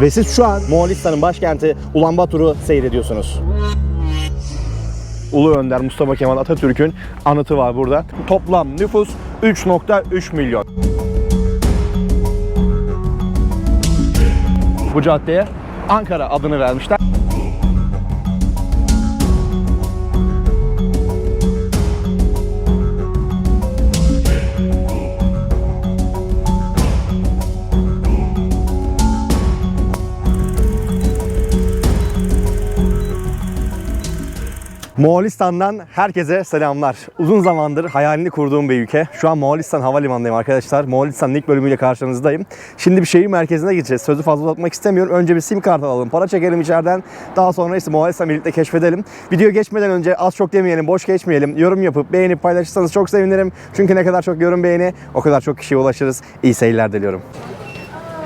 Ve siz şu an Moğolistan'ın başkenti Ulanbator'u seyrediyorsunuz. Ulu Önder Mustafa Kemal Atatürk'ün anıtı var burada. Toplam nüfus 3.3 milyon. Bu caddeye Ankara adını vermişler. Moğolistan'dan herkese selamlar. Uzun zamandır hayalini kurduğum bir ülke. Şu an Moğolistan Havalimanı'ndayım arkadaşlar. Moğolistan'ın ilk bölümüyle karşınızdayım. Şimdi bir şehir merkezine gideceğiz. Sözü fazla uzatmak istemiyorum. Önce bir sim kart alalım. Para çekelim içeriden. Daha sonra ise Moğolistan birlikte keşfedelim. Video geçmeden önce az çok demeyelim, boş geçmeyelim. Yorum yapıp beğenip paylaşırsanız çok sevinirim. Çünkü ne kadar çok yorum beğeni o kadar çok kişiye ulaşırız. İyi seyirler diliyorum.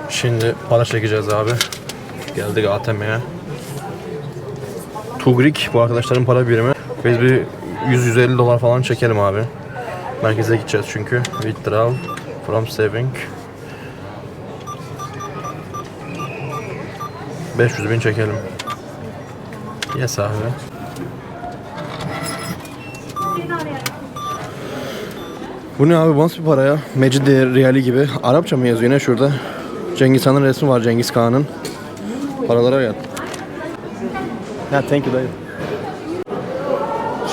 Şimdi para çekeceğiz abi. Geldik ATM'ye. Tugrik bu arkadaşların para birimi. Biz bir 100-150 dolar falan çekelim abi. Merkeze gideceğiz çünkü. Withdraw from saving. 500 bin çekelim. Yes abi. Bu ne abi? Bu nasıl bir para ya? Mecidi Riyali gibi. Arapça mı yazıyor ne şurada? Cengiz Han'ın resmi var Cengiz Kağan'ın. Paralara gel. Ya thank you dayı.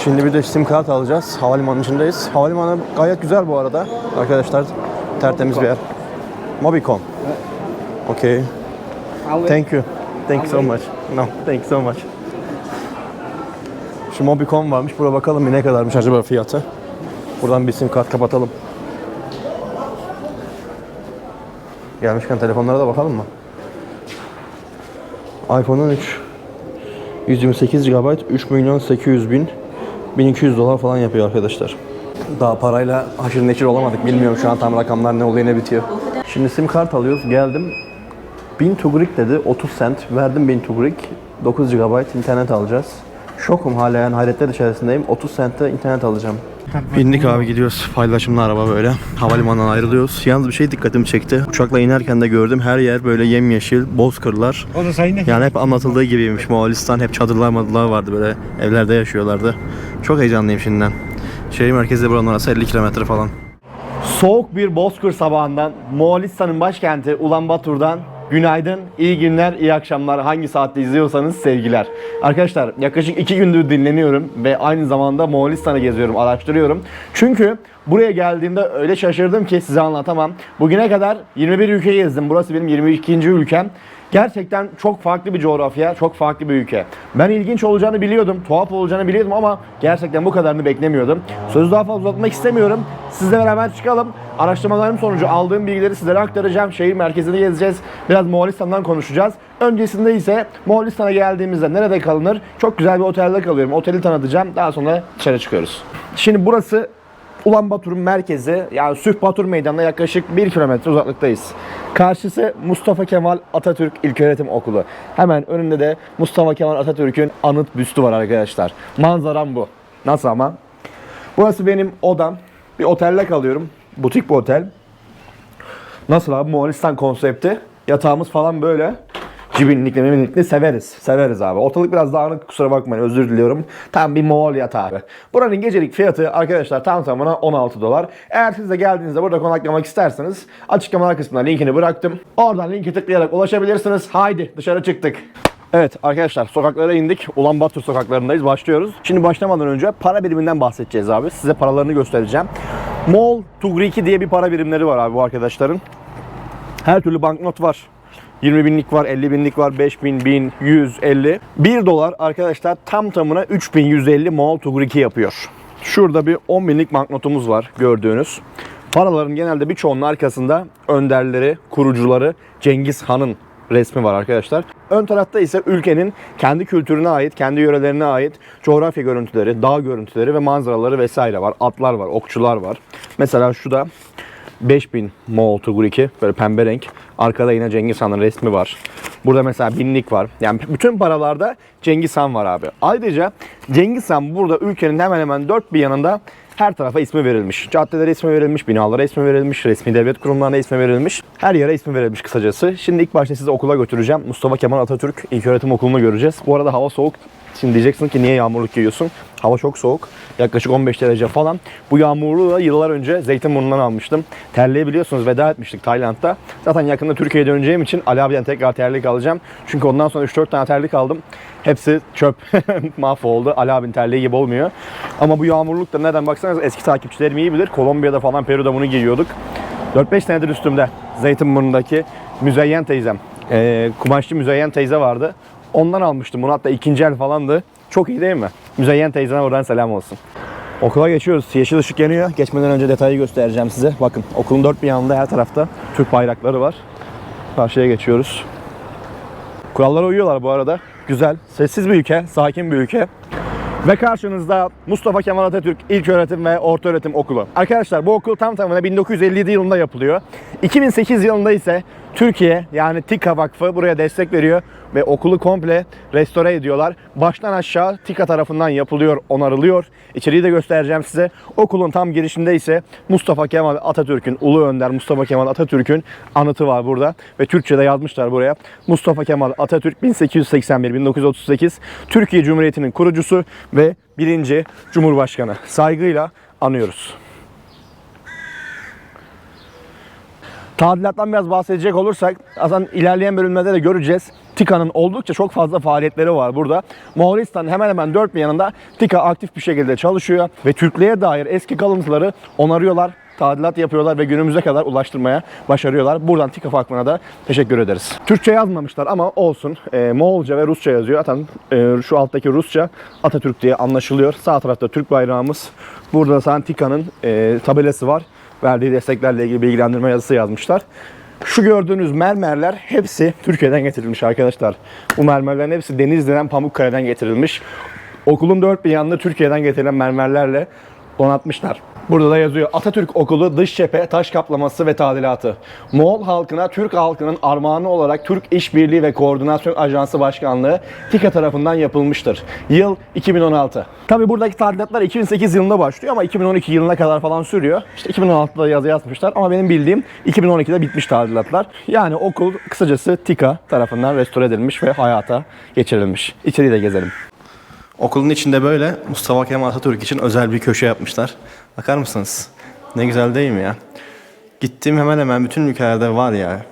Şimdi bir de sim kart alacağız. Havalimanının içindeyiz. Havalimanı gayet güzel bu arada. Arkadaşlar tertemiz bir yer. Mobicon. Okay. Thank you. Thank you so much. No, thank you so much. Şu Mobicon varmış. Buraya bakalım bir ne kadarmış acaba fiyatı. Buradan bir sim kart kapatalım. Gelmişken telefonlara da bakalım mı? iPhone 13 128 GB 3 milyon 800 bin 1200 dolar falan yapıyor arkadaşlar. Daha parayla haşır neşir olamadık. Bilmiyorum şu an tam rakamlar ne oluyor ne bitiyor. Şimdi sim kart alıyoruz. Geldim. 1000 tugrik dedi. 30 cent. Verdim 1000 tugrik. 9 GB internet alacağız. Şokum hala yani hayretler içerisindeyim. 30 centte internet alacağım. Bindik abi gidiyoruz. Paylaşımlı araba böyle. Havalimanından ayrılıyoruz. Yalnız bir şey dikkatimi çekti. Uçakla inerken de gördüm. Her yer böyle yemyeşil, bozkırlar. Yani hep anlatıldığı gibiymiş. Moğolistan hep çadırlar madırlar vardı böyle. Evlerde yaşıyorlardı. Çok heyecanlıyım şimdiden. Şehir merkezi buranın arası 50 kilometre falan. Soğuk bir bozkır sabahından Moğolistan'ın başkenti Ulanbator'dan günaydın, iyi günler, iyi akşamlar. Hangi saatte izliyorsanız sevgiler. Arkadaşlar yaklaşık iki gündür dinleniyorum ve aynı zamanda Moğolistan'ı geziyorum, araştırıyorum. Çünkü buraya geldiğimde öyle şaşırdım ki size anlatamam. Bugüne kadar 21 ülke gezdim. Burası benim 22. ülkem. Gerçekten çok farklı bir coğrafya, çok farklı bir ülke. Ben ilginç olacağını biliyordum, tuhaf olacağını biliyordum ama gerçekten bu kadarını beklemiyordum. Sözü daha fazla uzatmak istemiyorum. Sizle beraber çıkalım. Araştırmalarım sonucu aldığım bilgileri sizlere aktaracağım. Şehir merkezini gezeceğiz. Biraz Moğolistan'dan konuşacağız. Öncesinde ise Moğolistan'a geldiğimizde nerede kalınır? Çok güzel bir otelde kalıyorum. Oteli tanıtacağım. Daha sonra dışarı çıkıyoruz. Şimdi burası Ulanbator'un merkezi yani Sühbatur Meydanı'na yaklaşık 1 kilometre uzaklıktayız. Karşısı Mustafa Kemal Atatürk İlköğretim Okulu. Hemen önünde de Mustafa Kemal Atatürk'ün anıt büstü var arkadaşlar. Manzaram bu. Nasıl ama? Burası benim odam. Bir otelde kalıyorum. Butik bir otel. Nasıl abi Moğolistan konsepti? Yatağımız falan böyle. Cibinlikli miminlikli severiz. Severiz abi. Ortalık biraz dağınık kusura bakmayın özür diliyorum. Tam bir Moğol yatağı abi. Buranın gecelik fiyatı arkadaşlar tam tamına 16 dolar. Eğer siz de geldiğinizde burada konaklamak isterseniz açıklamalar kısmına linkini bıraktım. Oradan linki tıklayarak ulaşabilirsiniz. Haydi dışarı çıktık. Evet arkadaşlar sokaklara indik. Ulanbator sokaklarındayız. Başlıyoruz. Şimdi başlamadan önce para biriminden bahsedeceğiz abi. Size paralarını göstereceğim. Mol Tugriki diye bir para birimleri var abi bu arkadaşların. Her türlü banknot var. 20 binlik var, 50 binlik var, 5 bin, 1000, 100, 50. 1 dolar arkadaşlar tam tamına 3150 Moğol Tugriki yapıyor. Şurada bir 10 binlik banknotumuz var gördüğünüz. Paraların genelde birçoğunun arkasında önderleri, kurucuları Cengiz Han'ın resmi var arkadaşlar. Ön tarafta ise ülkenin kendi kültürüne ait, kendi yörelerine ait coğrafya görüntüleri, dağ görüntüleri ve manzaraları vesaire var. Atlar var, okçular var. Mesela şu da 5000 Moğol Tuguriki böyle pembe renk. Arkada yine Cengiz Han'ın resmi var. Burada mesela binlik var. Yani bütün paralarda Cengiz Han var abi. Ayrıca Cengiz Han burada ülkenin hemen hemen dört bir yanında her tarafa ismi verilmiş. Caddelere ismi verilmiş, binalara ismi verilmiş, resmi devlet kurumlarına ismi verilmiş. Her yere ismi verilmiş kısacası. Şimdi ilk başta sizi okula götüreceğim. Mustafa Kemal Atatürk İlköğretim Okulu'nu göreceğiz. Bu arada hava soğuk. Şimdi diyeceksin ki niye yağmurluk giyiyorsun? Hava çok soğuk. Yaklaşık 15 derece falan. Bu yağmurluğu da yıllar önce Zeytinburnu'ndan almıştım. Terliği biliyorsunuz veda etmiştik Tayland'da. Zaten yakında Türkiye'ye döneceğim için Ali abiden tekrar terlik alacağım. Çünkü ondan sonra 3-4 tane terlik aldım. Hepsi çöp. Mahvoldu. Ali abinin terliği gibi olmuyor. Ama bu yağmurluk da neden baksanız eski takipçilerim iyi bilir. Kolombiya'da falan Peru'da bunu giyiyorduk. 4-5 senedir üstümde. Zeytinburnu'ndaki Müzeyyen teyzem. Ee, kumaşçı Müzeyyen teyze vardı. Ondan almıştım bunu. Hatta ikinci el falandı. Çok iyi değil mi? Müzeyyen teyzene oradan selam olsun. Okula geçiyoruz. Yeşil ışık yanıyor. Geçmeden önce detayı göstereceğim size. Bakın okulun dört bir yanında her tarafta Türk bayrakları var. Karşıya geçiyoruz. Kurallara uyuyorlar bu arada. Güzel. Sessiz bir ülke, sakin bir ülke. Ve karşınızda Mustafa Kemal Atatürk İlköğretim ve Ortaöğretim Okulu. Arkadaşlar bu okul tam tamına 1957 yılında yapılıyor. 2008 yılında ise Türkiye yani TİKA Vakfı buraya destek veriyor ve okulu komple restore ediyorlar. Baştan aşağı TİKA tarafından yapılıyor, onarılıyor. İçeriği de göstereceğim size. Okulun tam girişinde ise Mustafa Kemal Atatürk'ün, Ulu Önder Mustafa Kemal Atatürk'ün anıtı var burada. Ve Türkçe'de yazmışlar buraya. Mustafa Kemal Atatürk 1881-1938 Türkiye Cumhuriyeti'nin kurucusu ve birinci Cumhurbaşkanı. Saygıyla anıyoruz. Tadilattan biraz bahsedecek olursak aslında ilerleyen bölümlerde de göreceğiz. TİKA'nın oldukça çok fazla faaliyetleri var burada. Moğolistan'ın hemen hemen dört bir yanında TİKA aktif bir şekilde çalışıyor ve Türklüğe dair eski kalıntıları onarıyorlar, tadilat yapıyorlar ve günümüze kadar ulaştırmaya başarıyorlar. Buradan TİKA Vakfı'na da teşekkür ederiz. Türkçe yazmamışlar ama olsun. Ee, Moğolca ve Rusça yazıyor. Zaten e, şu alttaki Rusça Atatürk diye anlaşılıyor. Sağ tarafta Türk bayrağımız. Burada zaten TİKA'nın e, tabelası var verdiği desteklerle ilgili bilgilendirme yazısı yazmışlar. Şu gördüğünüz mermerler hepsi Türkiye'den getirilmiş arkadaşlar. Bu mermerlerin hepsi Denizli'den Pamukkale'den getirilmiş. Okulun dört bir yanını Türkiye'den getirilen mermerlerle donatmışlar. Burada da yazıyor Atatürk Okulu dış cephe taş kaplaması ve tadilatı. Moğol halkına Türk halkının armağanı olarak Türk İşbirliği ve Koordinasyon Ajansı Başkanlığı TİKA tarafından yapılmıştır. Yıl 2016. Tabi buradaki tadilatlar 2008 yılında başlıyor ama 2012 yılına kadar falan sürüyor. İşte 2016'da yazı yazmışlar ama benim bildiğim 2012'de bitmiş tadilatlar. Yani okul kısacası TİKA tarafından restore edilmiş ve hayata geçirilmiş. İçeriği de gezelim. Okulun içinde böyle Mustafa Kemal Atatürk için özel bir köşe yapmışlar. Bakar mısınız? Ne güzel değil mi ya? Gittiğim hemen hemen bütün ülkelerde var ya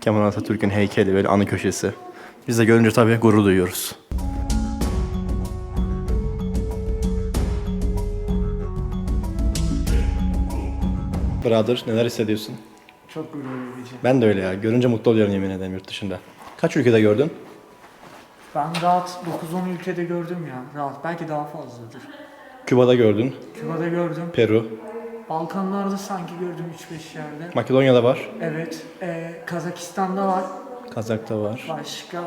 Kemal Atatürk'ün heykeli böyle anı köşesi. Biz de görünce tabii gurur duyuyoruz. Brother neler hissediyorsun? Çok gurur verici. Ben de öyle ya. Görünce mutlu oluyorum yemin ederim yurt dışında. Kaç ülkede gördün? Ben rahat 9-10 ülkede gördüm ya. Rahat. Belki daha fazladır. Küba'da gördün. Küba'da gördüm. Peru. Balkanlarda sanki gördüm 3-5 yerde. Makedonya'da var. Evet. e, Kazakistan'da var. Kazak'ta var. Başka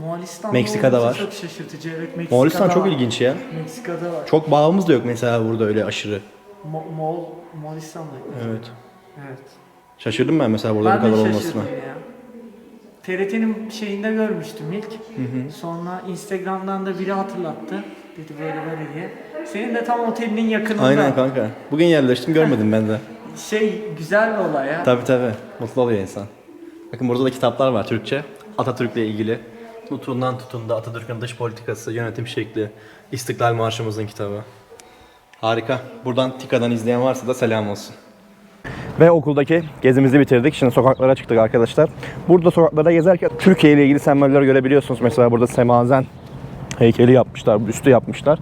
Moğolistan'da Meksika'da var. Çok şaşırtıcı. Evet Meksika'da Moğolistan çok var. ilginç ya. Meksika'da var. Çok bağımız da yok mesela burada öyle aşırı. Mo Moğol, Moğolistan'da. Evet. Evet. Şaşırdım ben mesela burada Ben bu kadar de olmasına. şaşırdım ya. TRT'nin şeyinde görmüştüm ilk. Sonra Instagram'dan da biri hatırlattı. Dedi böyle böyle diye. Senin de tam otelinin yakınında. Aynen kanka. Bugün yerleştim görmedim ben de. Şey güzel bir olay ya. Tabi tabi. Mutlu oluyor insan. Bakın burada da kitaplar var Türkçe. Atatürk'le ilgili. Nutuğundan tutun da Atatürk'ün dış politikası, yönetim şekli, İstiklal Marşımızın kitabı. Harika. Buradan TİKA'dan izleyen varsa da selam olsun. Ve okuldaki gezimizi bitirdik. Şimdi sokaklara çıktık arkadaşlar. Burada sokaklarda gezerken Türkiye ile ilgili semboller görebiliyorsunuz. Mesela burada semazen heykeli yapmışlar, büstü yapmışlar.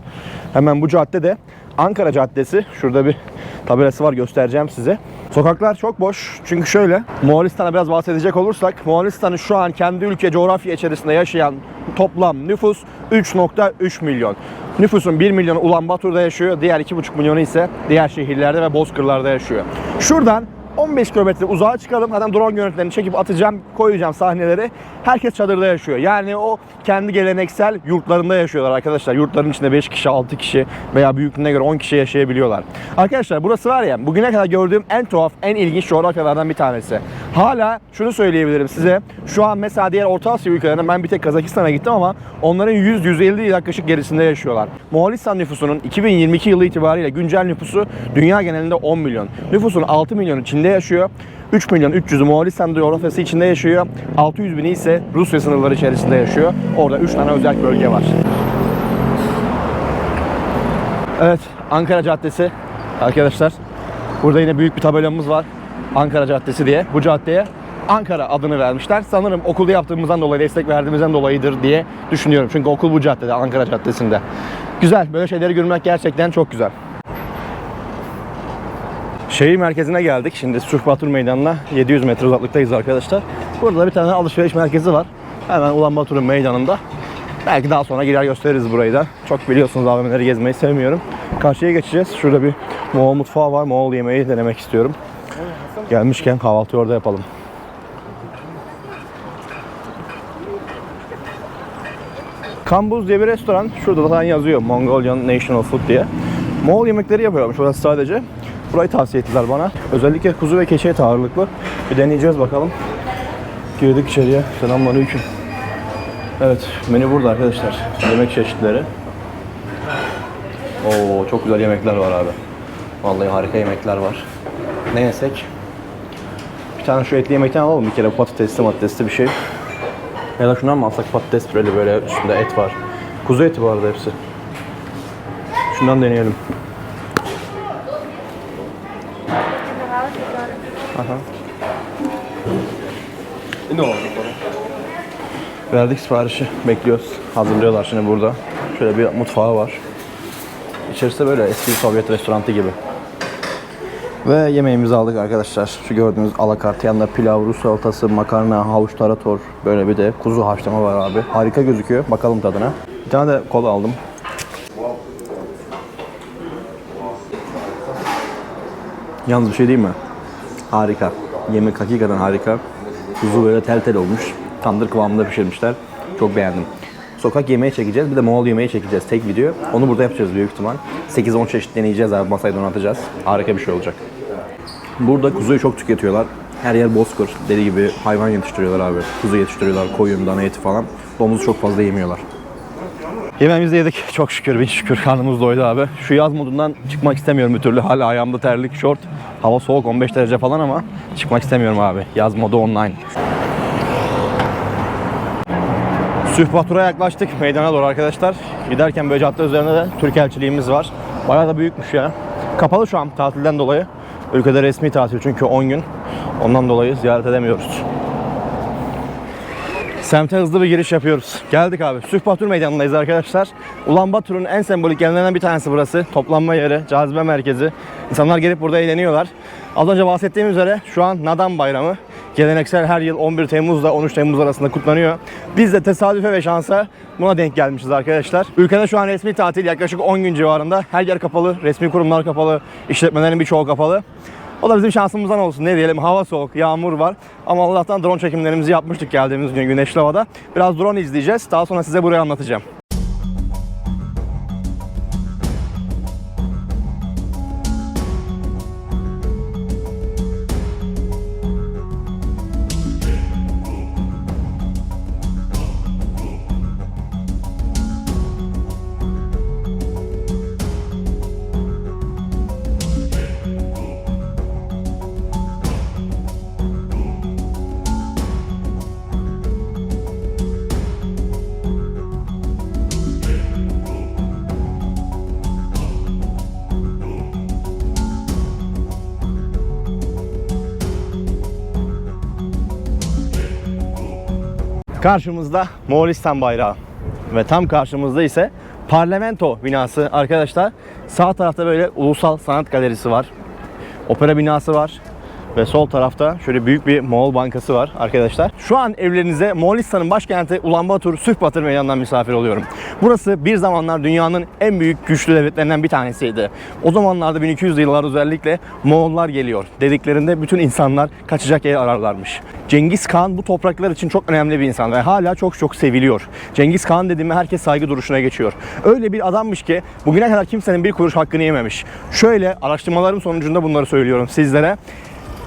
Hemen bu cadde de Ankara Caddesi. Şurada bir tabelası var göstereceğim size. Sokaklar çok boş. Çünkü şöyle, Moğolistan'a biraz bahsedecek olursak, Moğolistan'ın şu an kendi ülke coğrafya içerisinde yaşayan toplam nüfus 3.3 milyon. Nüfusun 1 milyonu Ulan Batur'da yaşıyor, diğer 2,5 milyonu ise diğer şehirlerde ve bozkırlarda yaşıyor. Şuradan 15 kilometre uzağa çıkalım. Zaten drone görüntülerini çekip atacağım, koyacağım sahneleri. Herkes çadırda yaşıyor. Yani o kendi geleneksel yurtlarında yaşıyorlar arkadaşlar. Yurtların içinde 5 kişi, 6 kişi veya büyüklüğüne göre 10 kişi yaşayabiliyorlar. Arkadaşlar burası var ya bugüne kadar gördüğüm en tuhaf, en ilginç coğrafyalardan bir tanesi. Hala şunu söyleyebilirim size. Şu an mesela diğer Orta Asya ülkelerine ben bir tek Kazakistan'a gittim ama onların 100-150 yaklaşık gerisinde yaşıyorlar. Moğolistan nüfusunun 2022 yılı itibariyle güncel nüfusu dünya genelinde 10 milyon. Nüfusun 6 milyonu Çin'de yaşıyor. 3 milyon 300'ü Moğolistan coğrafyası içinde yaşıyor. 600 bini ise Rusya sınırları içerisinde yaşıyor. Orada 3 tane özel bölge var. Evet, Ankara Caddesi arkadaşlar. Burada yine büyük bir tabelamız var. Ankara Caddesi diye. Bu caddeye Ankara adını vermişler. Sanırım okulda yaptığımızdan dolayı, destek verdiğimizden dolayıdır diye düşünüyorum. Çünkü okul bu caddede, Ankara Caddesi'nde. Güzel, böyle şeyleri görmek gerçekten çok güzel. Şehir merkezine geldik. Şimdi Sürf Batur Meydanı'na 700 metre uzaklıktayız arkadaşlar. Burada da bir tane alışveriş merkezi var. Hemen Ulan Batur'un meydanında. Belki daha sonra girer gösteririz burayı da. Çok biliyorsunuz AVM'leri gezmeyi sevmiyorum. Karşıya geçeceğiz. Şurada bir Moğol mutfağı var. Moğol yemeği denemek istiyorum. Gelmişken kahvaltıyı orada yapalım. Kambuz diye bir restoran. Şurada da zaten yazıyor Mongolian National Food diye. Moğol yemekleri yapıyormuş orası sadece. Burayı tavsiye ettiler bana. Özellikle kuzu ve keçi eti ağırlıklı. Bir deneyeceğiz bakalım. Girdik içeriye. Selamünaleyküm. Evet, menü burada arkadaşlar. Yemek çeşitleri. Oo, çok güzel yemekler var abi. Vallahi harika yemekler var. Ne yesek? Bir tane şu etli yemekten alalım bir kere patatesli matatesli bir şey. Ya da şundan mı alsak patates püreli böyle üstünde et var. Kuzu eti bu arada hepsi. Şundan deneyelim. Aha. Ne oldu Verdik siparişi. Bekliyoruz. Hazırlıyorlar şimdi burada. Şöyle bir mutfağı var. İçerisi böyle eski Sovyet restoranı gibi. Ve yemeğimizi aldık arkadaşlar. Şu gördüğünüz alakart yanında pilav, Rus salatası, makarna, havuç tarator. Böyle bir de kuzu haşlama var abi. Harika gözüküyor. Bakalım tadına. Bir tane de kola aldım. Yalnız bir şey değil mi? Harika. Yemek hakikaten harika. Kuzu böyle tel tel olmuş. Tandır kıvamında pişirmişler. Çok beğendim. Sokak yemeği çekeceğiz. Bir de Moğol yemeği çekeceğiz. Tek video. Onu burada yapacağız büyük ihtimal. 8-10 çeşit deneyeceğiz abi. Masayı donatacağız. Harika bir şey olacak. Burada kuzuyu çok tüketiyorlar. Her yer bozkır. Deli gibi hayvan yetiştiriyorlar abi. Kuzu yetiştiriyorlar. Koyun, dana eti falan. Domuzu çok fazla yemiyorlar. Yemeğimizi yedik. Çok şükür, bin şükür karnımız doydu abi. Şu yaz modundan çıkmak istemiyorum bir türlü. Hala ayağımda terlik, şort. Hava soğuk 15 derece falan ama çıkmak istemiyorum abi. Yaz modu online. Süh Batur'a yaklaştık meydana doğru arkadaşlar. Giderken böyle cadde üzerinde de Türk elçiliğimiz var. Bayağı da büyükmüş ya. Kapalı şu an tatilden dolayı. Ülkede resmi tatil çünkü 10 gün. Ondan dolayı ziyaret edemiyoruz. Semte hızlı bir giriş yapıyoruz. Geldik abi. Süh Batur Meydanı'ndayız arkadaşlar. Ulan Batur'un en sembolik yerlerinden bir tanesi burası. Toplanma yeri, cazibe merkezi. İnsanlar gelip burada eğleniyorlar. Az önce bahsettiğim üzere şu an Nadan Bayramı. Geleneksel her yıl 11 Temmuz'la 13 Temmuz arasında kutlanıyor. Biz de tesadüfe ve şansa buna denk gelmişiz arkadaşlar. Ülkede şu an resmi tatil yaklaşık 10 gün civarında. Her yer kapalı, resmi kurumlar kapalı, işletmelerin birçoğu kapalı. O da bizim şansımızdan olsun. Ne diyelim hava soğuk, yağmur var. Ama Allah'tan drone çekimlerimizi yapmıştık geldiğimiz gün güneşli havada. Biraz drone izleyeceğiz. Daha sonra size burayı anlatacağım. Karşımızda Moğolistan bayrağı ve tam karşımızda ise parlamento binası arkadaşlar. Sağ tarafta böyle ulusal sanat galerisi var. Opera binası var. Ve sol tarafta şöyle büyük bir Moğol bankası var arkadaşlar. Şu an evlerinize Moğolistan'ın başkenti Ulaanbaatar Sühbatır Meydanı'ndan misafir oluyorum. Burası bir zamanlar dünyanın en büyük güçlü devletlerinden bir tanesiydi. O zamanlarda 1200'lü yıllar özellikle Moğollar geliyor dediklerinde bütün insanlar kaçacak yer ararlarmış. Cengiz Khan bu topraklar için çok önemli bir insan ve hala çok çok seviliyor. Cengiz Khan dediğimde herkes saygı duruşuna geçiyor. Öyle bir adammış ki bugüne kadar kimsenin bir kuruş hakkını yememiş. Şöyle araştırmalarım sonucunda bunları söylüyorum sizlere.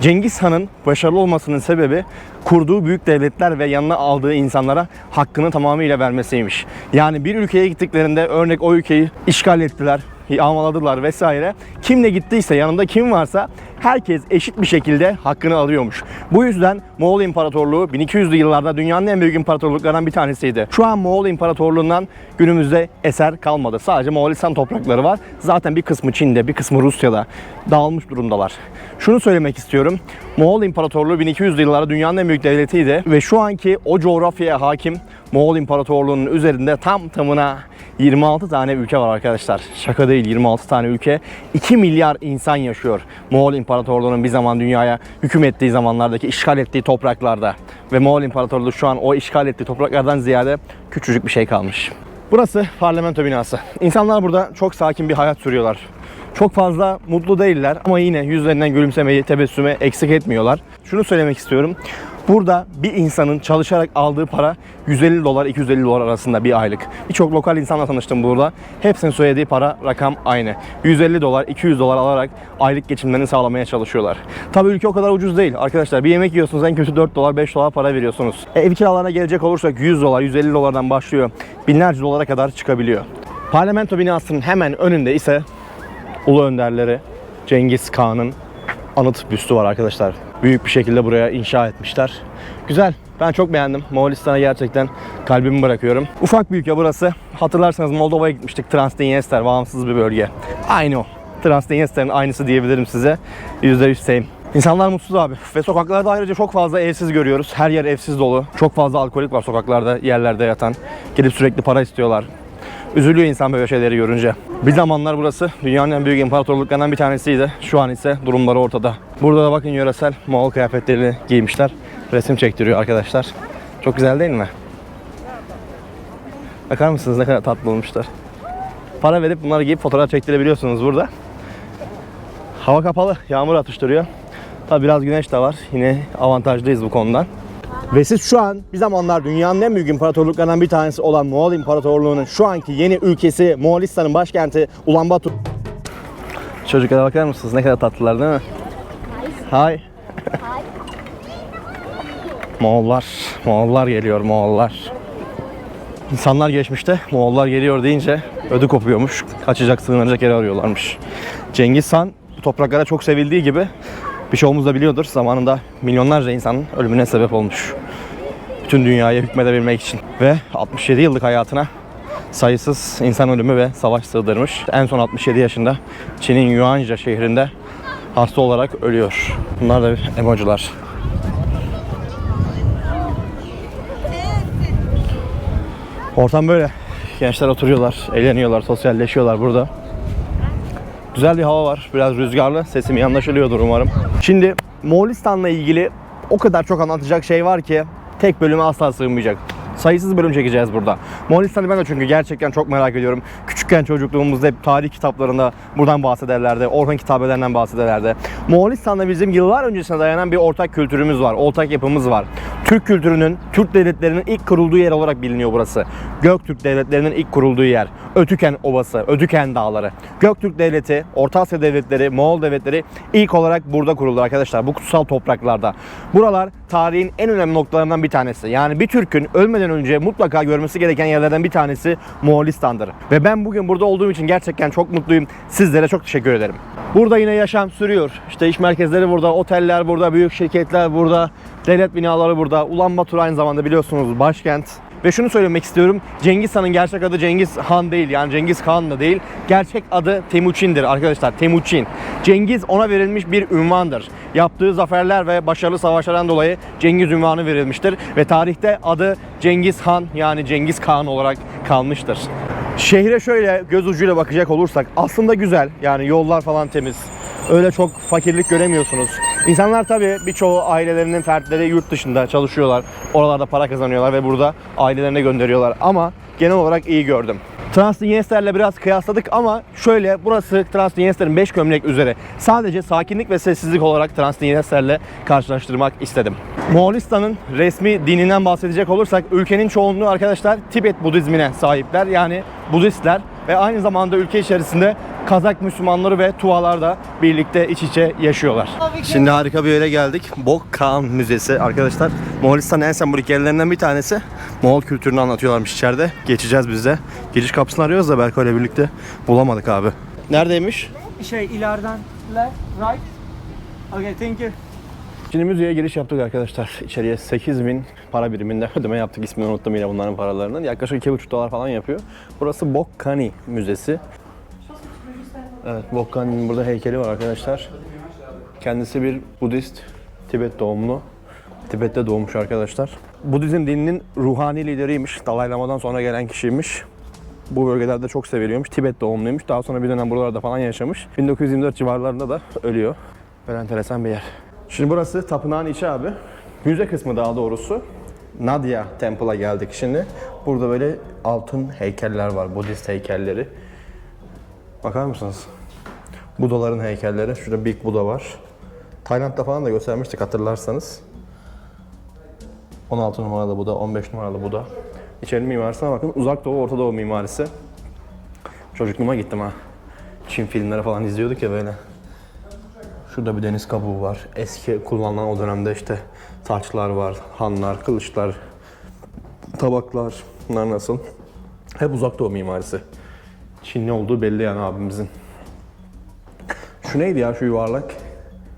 Cengiz Han'ın başarılı olmasının sebebi kurduğu büyük devletler ve yanına aldığı insanlara hakkını tamamıyla vermesiymiş. Yani bir ülkeye gittiklerinde örnek o ülkeyi işgal ettiler, yağmaladılar vesaire. Kimle gittiyse yanında kim varsa herkes eşit bir şekilde hakkını alıyormuş. Bu yüzden Moğol İmparatorluğu 1200'lü yıllarda dünyanın en büyük imparatorluklarından bir tanesiydi. Şu an Moğol İmparatorluğu'ndan günümüzde eser kalmadı. Sadece Moğolistan toprakları var. Zaten bir kısmı Çin'de, bir kısmı Rusya'da dağılmış durumdalar. Şunu söylemek istiyorum. Moğol İmparatorluğu 1200'lü yıllarda dünyanın en büyük devletiydi ve şu anki o coğrafyaya hakim Moğol İmparatorluğu'nun üzerinde tam tamına 26 tane ülke var arkadaşlar. Şaka değil 26 tane ülke. 2 milyar insan yaşıyor. Moğol İmparatorluğu'nun bir zaman dünyaya hüküm ettiği zamanlardaki işgal ettiği topraklarda. Ve Moğol İmparatorluğu şu an o işgal ettiği topraklardan ziyade küçücük bir şey kalmış. Burası parlamento binası. İnsanlar burada çok sakin bir hayat sürüyorlar. Çok fazla mutlu değiller ama yine yüzlerinden gülümsemeyi, tebessümü eksik etmiyorlar. Şunu söylemek istiyorum. Burada bir insanın çalışarak aldığı para 150 dolar 250 dolar arasında bir aylık. Birçok lokal insanla tanıştım burada. Hepsinin söylediği para rakam aynı. 150 dolar 200 dolar alarak aylık geçimlerini sağlamaya çalışıyorlar. Tabii ülke o kadar ucuz değil arkadaşlar. Bir yemek yiyorsunuz en kötü 4 dolar 5 dolar para veriyorsunuz. E, ev kiralarına gelecek olursak 100 dolar 150 dolardan başlıyor. Binlerce dolara kadar çıkabiliyor. Parlamento binasının hemen önünde ise Ulu önderleri Cengiz Khan'ın anıt büstü var arkadaşlar. Büyük bir şekilde buraya inşa etmişler. Güzel. Ben çok beğendim. Moğolistan'a gerçekten kalbimi bırakıyorum. Ufak bir ülke burası. Hatırlarsanız Moldova'ya gitmiştik. Transdniester bağımsız bir bölge. Aynı o. Transdniester'in aynısı diyebilirim size. %100 same. İnsanlar mutsuz abi. Ve sokaklarda ayrıca çok fazla evsiz görüyoruz. Her yer evsiz dolu. Çok fazla alkolik var sokaklarda, yerlerde yatan. Gelip sürekli para istiyorlar. Üzülüyor insan böyle şeyleri görünce. Bir zamanlar burası dünyanın en büyük imparatorluklarından bir tanesiydi. Şu an ise durumları ortada. Burada da bakın yöresel Moğol kıyafetlerini giymişler. Resim çektiriyor arkadaşlar. Çok güzel değil mi? Bakar mısınız ne kadar tatlı olmuşlar. Para verip bunları giyip fotoğraf çektirebiliyorsunuz burada. Hava kapalı, yağmur atıştırıyor. Tabi biraz güneş de var. Yine avantajlıyız bu konudan. Ve siz şu an bir zamanlar dünyanın en büyük imparatorluklarından bir tanesi olan Moğol İmparatorluğu'nun şu anki yeni ülkesi Moğolistan'ın başkenti Ulaanbaatar. Çocuklara bakar mısınız? Ne kadar tatlılar değil mi? Hay. Moğollar, Moğollar geliyor Moğollar. İnsanlar geçmişte Moğollar geliyor deyince ödü kopuyormuş. Kaçacak, sığınacak yer arıyorlarmış. Cengiz Han bu topraklara çok sevildiği gibi birçoğumuz da biliyordur zamanında milyonlarca insanın ölümüne sebep olmuş. Bütün dünyaya hükmedebilmek için. Ve 67 yıllık hayatına sayısız insan ölümü ve savaş sığdırmış. En son 67 yaşında Çin'in Yuanjia şehrinde hasta olarak ölüyor. Bunlar da emojiler. Ortam böyle. Gençler oturuyorlar, eğleniyorlar, sosyalleşiyorlar burada. Güzel bir hava var. Biraz rüzgarlı. Sesim iyi anlaşılıyordur umarım. Şimdi Moğolistan'la ilgili o kadar çok anlatacak şey var ki tek bölüme asla sığmayacak. Sayısız bölüm çekeceğiz burada. Moğolistan'ı ben de çünkü gerçekten çok merak ediyorum. Küçükken çocukluğumuzda hep tarih kitaplarında buradan bahsederlerdi. Orhan kitabelerinden bahsederlerdi. Moğolistan'da bizim yıllar öncesine dayanan bir ortak kültürümüz var. Ortak yapımız var. Türk kültürünün, Türk devletlerinin ilk kurulduğu yer olarak biliniyor burası. Göktürk devletlerinin ilk kurulduğu yer. Ötüken Ovası, Ötüken Dağları. Göktürk devleti, Orta Asya devletleri, Moğol devletleri ilk olarak burada kuruldu arkadaşlar. Bu kutsal topraklarda. Buralar tarihin en önemli noktalarından bir tanesi. Yani bir Türk'ün ölmeden önce mutlaka görmesi gereken yerlerden bir tanesi Moğolistan'dır. Ve ben bugün burada olduğum için gerçekten çok mutluyum. Sizlere çok teşekkür ederim. Burada yine yaşam sürüyor. İşte iş merkezleri burada, oteller burada, büyük şirketler burada, devlet binaları burada. Ulanbator aynı zamanda biliyorsunuz başkent. Ve şunu söylemek istiyorum. Cengiz Han'ın gerçek adı Cengiz Han değil. Yani Cengiz Khan da değil. Gerçek adı Temuçin'dir arkadaşlar. Temuçin. Cengiz ona verilmiş bir ünvandır. Yaptığı zaferler ve başarılı savaşlardan dolayı Cengiz ünvanı verilmiştir. Ve tarihte adı Cengiz Han yani Cengiz Khan olarak kalmıştır. Şehre şöyle göz ucuyla bakacak olursak aslında güzel. Yani yollar falan temiz. Öyle çok fakirlik göremiyorsunuz. İnsanlar tabii birçoğu ailelerinin fertleri yurt dışında çalışıyorlar. Oralarda para kazanıyorlar ve burada ailelerine gönderiyorlar. Ama genel olarak iyi gördüm. Transdinyester'le biraz kıyasladık ama şöyle burası Transdinyester'in 5 gömlek üzeri. Sadece sakinlik ve sessizlik olarak Transdinyester'le karşılaştırmak istedim. Moğolistan'ın resmi dininden bahsedecek olursak ülkenin çoğunluğu arkadaşlar Tibet Budizmine sahipler. Yani Budistler ve aynı zamanda ülke içerisinde Kazak Müslümanları ve Tuvalar da birlikte iç içe yaşıyorlar. Şimdi harika bir yere geldik. Bokkan Müzesi arkadaşlar. Moğolistan'ın en sembolik yerlerinden bir tanesi. Moğol kültürünü anlatıyorlarmış içeride. Geçeceğiz biz de. Giriş kapısını arıyoruz da Berko ile birlikte bulamadık abi. Neredeymiş? Şey ileriden left, right. Okay, thank you. Şimdi müzeye giriş yaptık arkadaşlar. İçeriye 8000 para biriminde ödeme yaptık. İsmini unuttum yine bunların paralarının. Yaklaşık 2,5 dolar falan yapıyor. Burası Bokkani Müzesi. Evet, Bokkani'nin burada heykeli var arkadaşlar. Kendisi bir Budist, Tibet doğumlu. Tibet'te doğmuş arkadaşlar. Budizm dininin ruhani lideriymiş. Dalai Lama'dan sonra gelen kişiymiş. Bu bölgelerde çok seviliyormuş. Tibet doğumluymuş. Daha sonra bir dönem buralarda falan yaşamış. 1924 civarlarında da ölüyor. Böyle enteresan bir yer. Şimdi burası tapınağın içi abi. Müze kısmı daha doğrusu. Nadia Temple'a geldik şimdi. Burada böyle altın heykeller var. Budist heykelleri. Bakar mısınız? Budaların heykelleri. Şurada Big Buda var. Tayland'da falan da göstermiştik hatırlarsanız. 16 numaralı Buda, 15 numaralı Buda. İçeri mimarisine bakın. Uzak Doğu, Orta Doğu mimarisi. Çocukluğuma gittim ha. Çin filmleri falan izliyorduk ya böyle. Şurada bir deniz kabuğu var. Eski kullanılan o dönemde işte taçlar var, hanlar, kılıçlar, tabaklar. Bunlar nasıl? Hep uzak doğu mimarisi. Çinli olduğu belli yani abimizin. Şu neydi ya şu yuvarlak?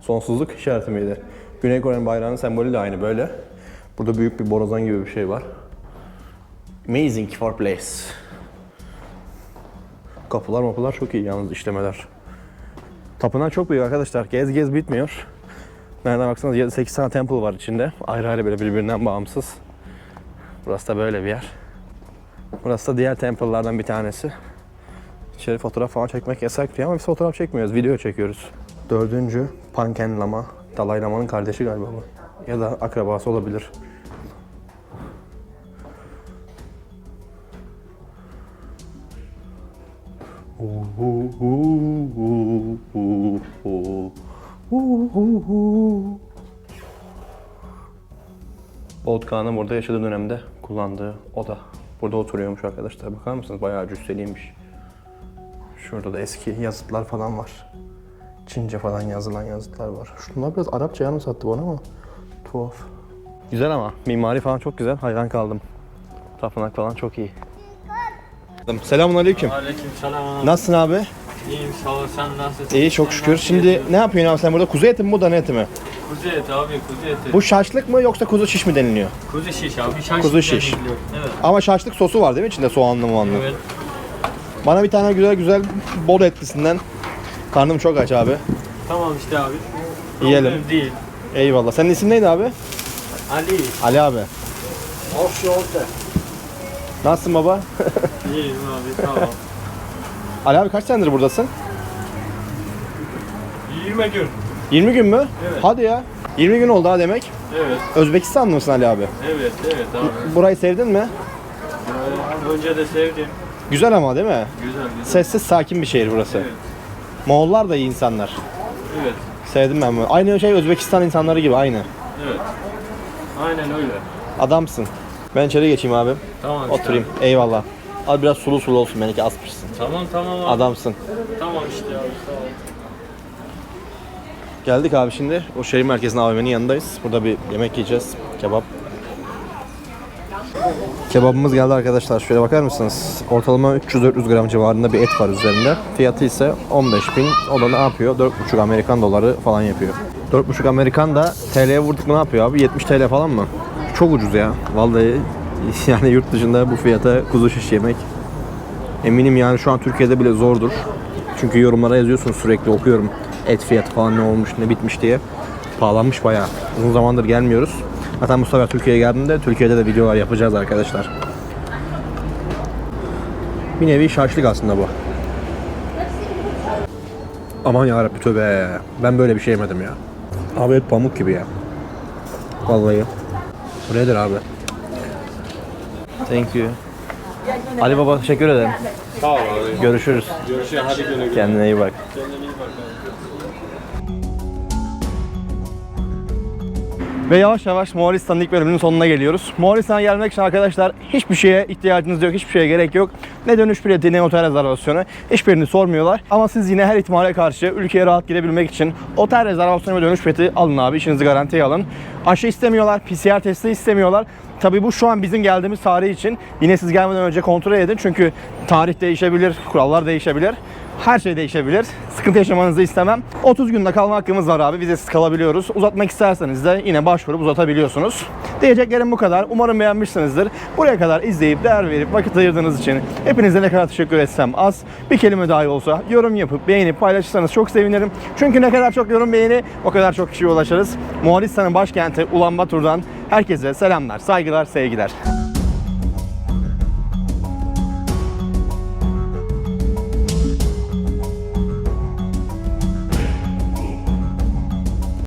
Sonsuzluk işareti miydi? Güney Kore'nin bayrağının sembolü de aynı böyle. Burada büyük bir borazan gibi bir şey var. Amazing for place. Kapılar mapılar çok iyi yalnız işlemeler. Tapınak çok büyük arkadaşlar. Gez gez bitmiyor. Nereden baksanız 7-8 tane temple var içinde. Ayrı ayrı böyle birbirinden bağımsız. Burası da böyle bir yer. Burası da diğer temple'lardan bir tanesi. İçeri fotoğraf falan çekmek yasak diye ama biz fotoğraf çekmiyoruz. Video çekiyoruz. Dördüncü Panken Lama. Dalai Lama'nın kardeşi galiba bu. Ya da akrabası olabilir. Volkan'ın burada yaşadığı dönemde kullandığı oda. Burada oturuyormuş arkadaşlar. Bakar mısınız? Bayağı cüsseliymiş. Şurada da eski yazıtlar falan var. Çince falan yazılan yazıtlar var. Şunlar biraz Arapça yanım sattı bana ama tuhaf. Güzel ama mimari falan çok güzel. Hayran kaldım. Tapınak falan çok iyi. Selamun aleyküm. Aleykümselam. Nasılsın abi? İyiyim sağ ol sen nasılsın? İyi çok Sen şükür. nasıl Şimdi yedin? ne yapıyorsun abi sen burada? Kuzu eti mi bu dana eti mi? Kuzu eti abi kuzu eti. Bu şaşlık mı yoksa kuzu şiş mi deniliyor? Kuzu şiş abi. Şaş Kuzu şiş. deniliyor. Evet. Ama şaşlık sosu var değil mi içinde soğanlı muanlı? Evet. Bana bir tane güzel güzel bol etlisinden. Karnım çok aç abi. Tamam işte abi. Yiyelim. Problem Değil. Eyvallah. Senin isim neydi abi? Ali. Ali abi. Nasılsın baba? İyiyim abi sağ ol. Ali abi kaç senedir buradasın? 20 gün. 20 gün mü? Evet. Hadi ya. 20 gün oldu ha demek. Evet. Özbekistanlı mısın Ali abi? Evet evet abi. Burayı sevdin mi? Ee, önce de sevdim. Güzel ama değil mi? Güzel güzel. Sessiz sakin bir şehir burası. Evet. Moğollar da iyi insanlar. Evet. Sevdim ben bunu. Aynı şey Özbekistan insanları gibi aynı. Evet. Aynen öyle. Adamsın. Ben içeri geçeyim abi. Tamam işte Oturayım. Eyvallah. Abi biraz sulu sulu olsun benimki az pişsin. Tamam tamam abi. Adamsın. Tamam işte abi sağ ol. Geldik abi şimdi. O şehir merkezinde AVM'nin yanındayız. Burada bir yemek yiyeceğiz. Kebap. Kebabımız geldi arkadaşlar. Şöyle bakar mısınız? Ortalama 300-400 gram civarında bir et var üzerinde. Fiyatı ise 15 bin. O da ne yapıyor? 4,5 Amerikan doları falan yapıyor. 4,5 Amerikan da TL'ye vurduk mu ne yapıyor abi? 70 TL falan mı? Çok ucuz ya. Vallahi yani yurt dışında bu fiyata kuzu şiş yemek. Eminim yani şu an Türkiye'de bile zordur. Çünkü yorumlara yazıyorsunuz sürekli okuyorum. Et fiyatı falan ne olmuş ne bitmiş diye. Pahalanmış bayağı. Uzun zamandır gelmiyoruz. Zaten bu sefer Türkiye'ye geldiğimde Türkiye'de de videolar yapacağız arkadaşlar. Bir nevi şaşlık aslında bu. Aman yarabbi tövbe. Ben böyle bir şey yemedim ya. Abi et pamuk gibi ya. Vallahi. Bu nedir abi? Thank you. Ali Baba teşekkür ederim. Sağ ol abi. Görüşürüz. Görüşürüz. Hadi güle güle. Kendine iyi bak. Kendine iyi bak. Ve yavaş yavaş Moğolistan'ın ilk bölümünün sonuna geliyoruz. Moğolistan'a gelmek için arkadaşlar hiçbir şeye ihtiyacınız yok, hiçbir şeye gerek yok. Ne dönüş bileti ne otel rezervasyonu hiçbirini sormuyorlar. Ama siz yine her ihtimale karşı ülkeye rahat girebilmek için otel rezervasyonu ve dönüş bileti alın abi. İşinizi garantiye alın. Aşı istemiyorlar, PCR testi istemiyorlar. Tabii bu şu an bizim geldiğimiz tarih için yine siz gelmeden önce kontrol edin. Çünkü tarih değişebilir, kurallar değişebilir. Her şey değişebilir. Sıkıntı yaşamanızı istemem. 30 günde kalma hakkımız var abi. Vizesiz kalabiliyoruz. Uzatmak isterseniz de yine başvurup uzatabiliyorsunuz. Diyeceklerim bu kadar. Umarım beğenmişsinizdir. Buraya kadar izleyip değer verip vakit ayırdığınız için hepinize ne kadar teşekkür etsem az. Bir kelime dahi olsa yorum yapıp beğenip paylaşırsanız çok sevinirim. Çünkü ne kadar çok yorum beğeni o kadar çok kişiye ulaşırız. Moğolistan'ın başkenti Ulan Batur'dan herkese selamlar, saygılar, sevgiler.